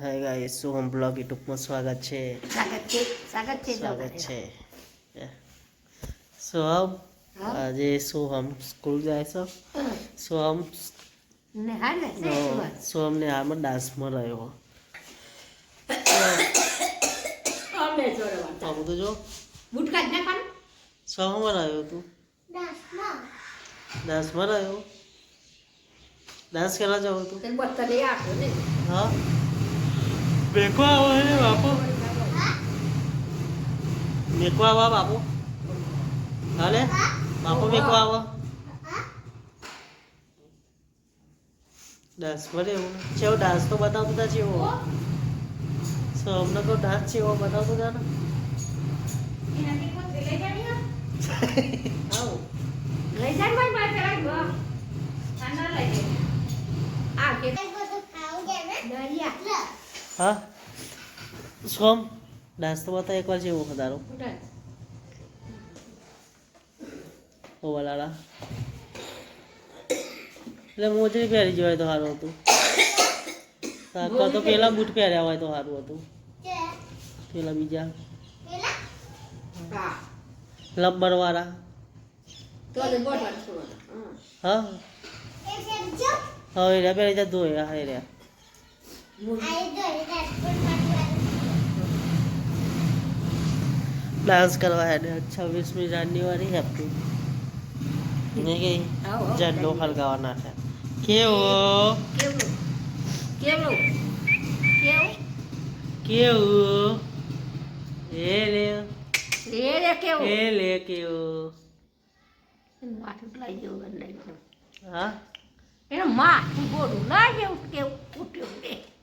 Hi guys Soham blog યુટ્યુબમાં સ્વાગત છે. સ્વાગત છે સ્વાગત છે સ્વાગત છે. સોહમ? આજે સોહમ સ્કૂલ જાય છો? સોહમ ને હા ને હાલમાં ડાન્સમાં રહ્યો. જોડવા. તો જો. સોહમમાં રહ્યો તું? ડાન્સમાં રહ્યો? ડાન્સ કરવા જવું તું. હા? મેકો આવો હે બાપુ. મેકો આવો બાપુ. હાલે? બાપુ મેકો આવો. ડાન્સ મળે એવું ચેવો ડાન્સ તો બતાવતો હતા ચેવો? સો અમને તો ડાન્સ ચેવો બતાવતો તા ને આવો. લઈ જાય ભાઈ મારે પેલા ગો. આ ના લઈ જાય. આ કે દરિયા. હા સોમ ડાન્સ તો બતા એકવાર જેવો તારો. ઓ વલાલા એટલે મોજરી પહેરી જવાય તો સારું હતું કાકા તો પેલા બૂટ પહેર્યા હોય તો સારું હતું પેલા બીજા. લંબર વાળા. હા. હવે પહેરી જા ધોયા હા રહ્યા ડાન્સ કરવા હેડે. છવ્વીસમી જાન્યુઆરી હેપી. ને કે આવો, આવો. ઝંડો ફરગાવા કેવું? કેવો? કેવું? કેવું? કેવું? એ લે એ લે કેવું? એ લે કેવું માથું લઈ જવું. હા? એનું માથું ગોળું લઈ કેવું કેવું? ઉઠ્યું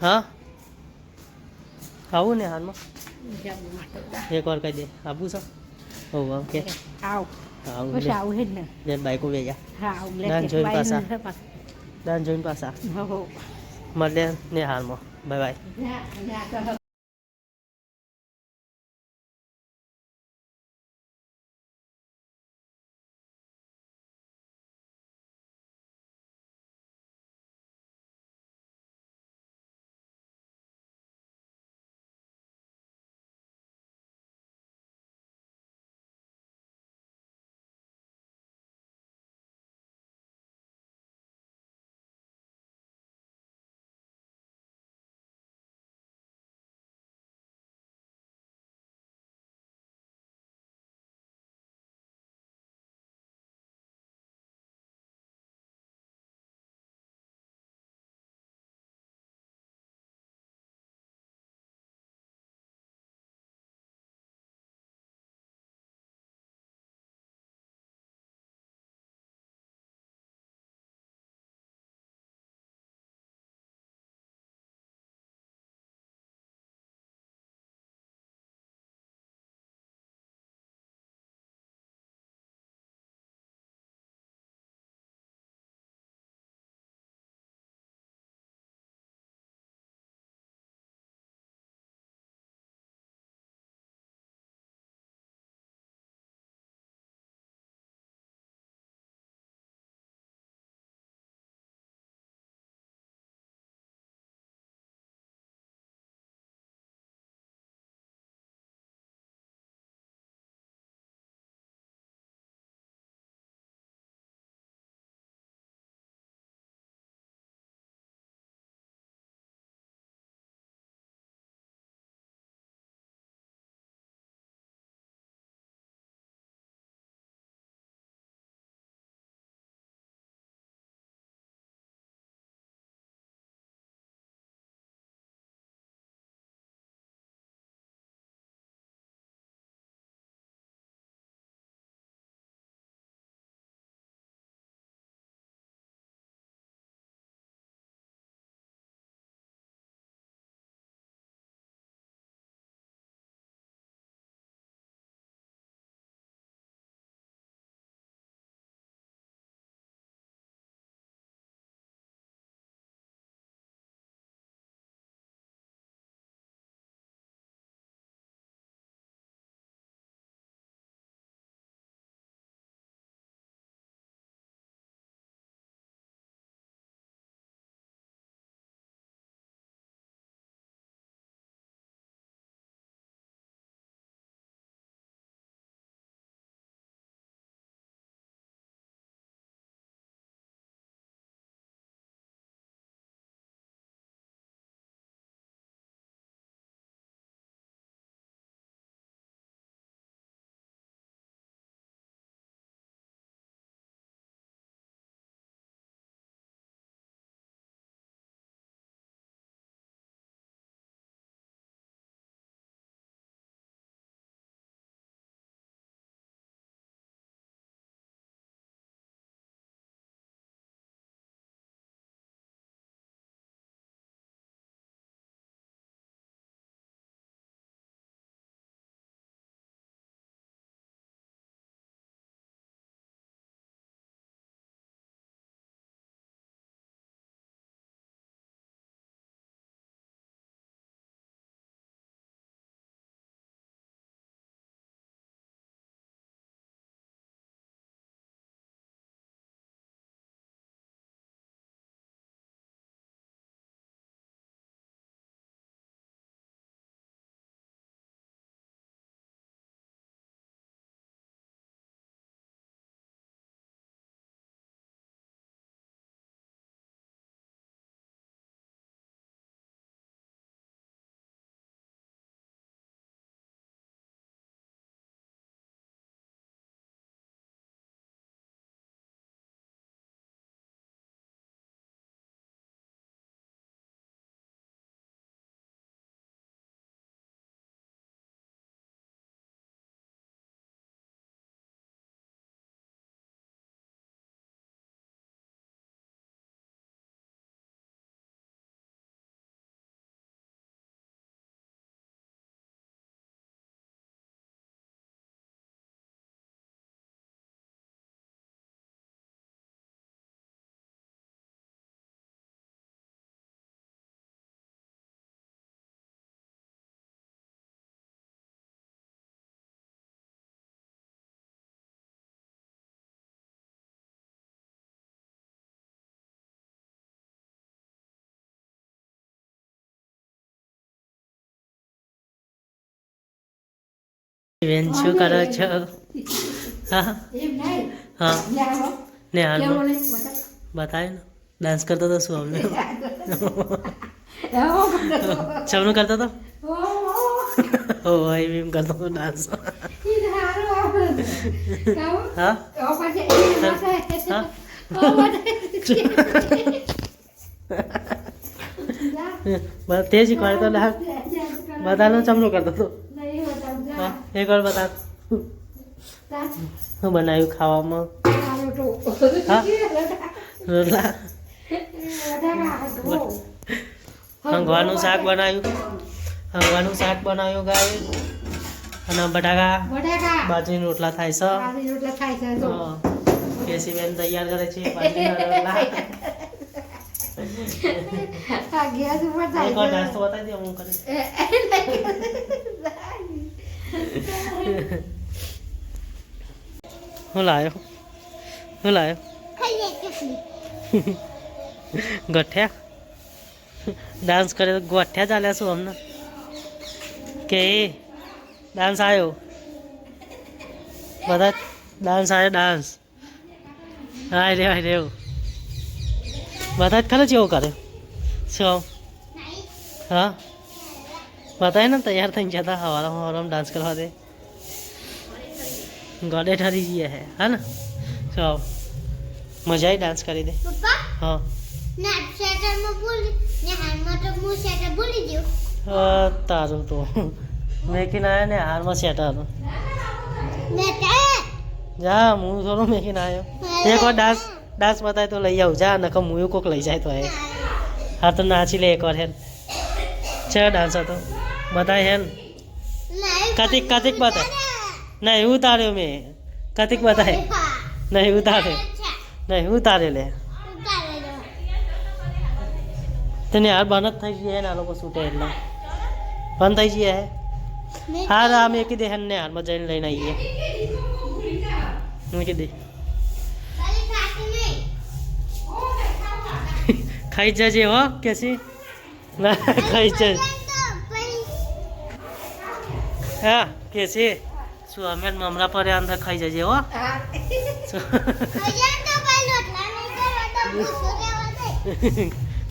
હા? આવું નેહારમાં એક વાર કહી દે. આવું છો? ઓ ઓકે આવ. આવું બસ આવું હે જ ને. જેન બાઈકો વેજા હા આવ લે દાન જોઈન પાસા દાન જોઈન પાસા હો મળે નેહારમાં બાય બાય. બેન શું કરો છો? હા? હા. ને હાલ બતાવે. ને. ડાન્સ કરતો હતો શું અમને. સૌનું કરતો હતો ઓ, ઓ. એમ કરતો હતો ડાન્સ? હા. બસ તે શીખવાડતો ડાન્સ બતાનો ચમનો કરતો હતો. હા એક વાર બતા જા. શું બનાવ્યું ખાવામાં. હા? રોટલા હંગવાનું શાક બનાવ્યું હંગવાનું શાક બનાવ્યું ગાય અને બટાકા બાજરીના રોટલા થાય છે રોટલા છે જો. હા. કેસીબેન તૈયાર કરે છે બાજરીના રોટલા ગેસ ઉપર થાય નાસ્તો બતાવી દે હું કરીશ એ- હું લાયો હું લાયો ગઠ્ઠિયા ડાન્સ કરે તો ગોઠ્યા ચાલ્યા શું અમને કે ડાન્સ આવ્યો બધા ડાન્સ આવ્યો ડાન્સ હા રે હા રે બધા જ ખરે જેવો કરે શું હા બતાય ને તૈયાર થઈને જતા હવારા હવારામાં ડાન્સ કરવા દે ગોડે ઠરી જઈએ હે હા ને શું મજા આવી ડાન્સ કરી દે પપ્પા હા ના શેટરમાં ભૂલી ને હાલમાં તો હું શેટર ભૂલી ગયો અ, તારું તો મેકીને આવ્યો ને હારમાં સેટર હતો મેં તે જા હું થોડું મેકીને આવ્યો એક વાર ડાન્સ ડાન્સ બતાય તો લઈ આવું જા નકર હું કોક લઈ જાય તો એ હા તો નાચી લે એકવાર હેન છે ડાન્સ હતો બતાય હેન કતિક કતિક બતાય નહીં ઉતાર્યો મેં કતિક બતાય નહીં ઉતારે નહીં ઉતારે લે તને હાર બંધ જ થઈ જઈએ ને આ લોકો છૂટે એટલે બંધ થઈ જઈએ હે હાર આ મેકી દે હેન ને હારમાં જઈને લઈને આવીએ મૂકી દે ખાઈ જજે હો કેસી ના ખાઈ જજે હા કેસી? શું અમે મમરા પર અંદર ખાઈ જજે હો.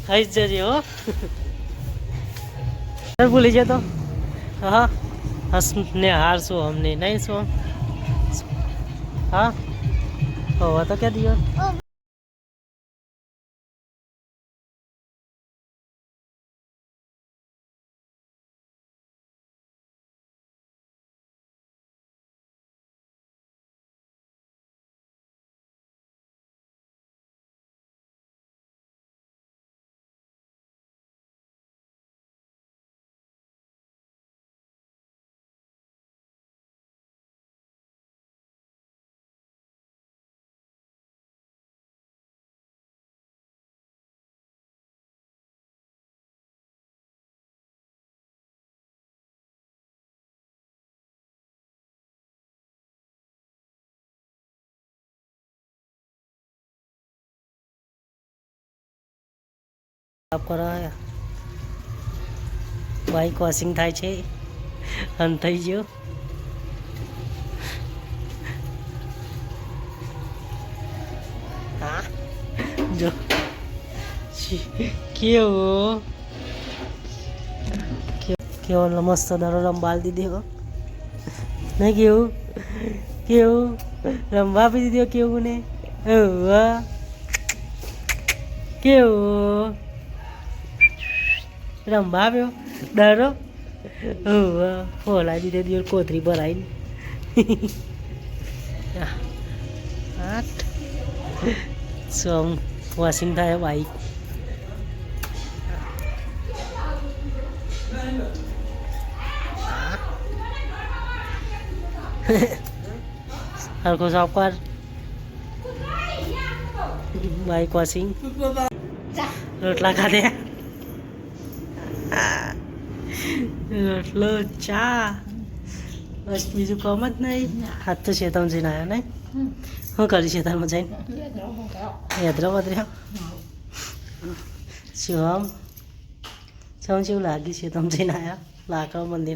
ખાઈ જજે હો. ભૂલી જતો. હા હસ ને હાર શું અમને નહીં શું? હા. હોવા તો ક્યાં દિયો? સાફ કરવા બાઇક વોશિંગ થાય છે. અને થઈ ગયો. કેવો? કેવો મસ્ત દરો રંબાલ દીધી. નહીં કેવું? કેવું? રંબા આપી દીધો કેવું ને કેવું? રંબા આવ્યો ડરો ફોલા દીધે દિવસ કોથરી ભરાઈને. આઠ. સોમ વોશિંગ થાય બાઈક હરકો સાફ કર બાઈક વોશિંગ રોટલા ખાધે. રોટલો ચા બસ બીજું કામ જ નહીં હાથ તો શેતામાં જઈને આવ્યા નહીં હમ. શું કરી શેતારમાં જઈને એ જ રહો, રહો. યાત્રા પત્ર્યા શું આમ શું જેવું લાગ્યું છે તમે જઈને આવ્યા લાકડા મંદિર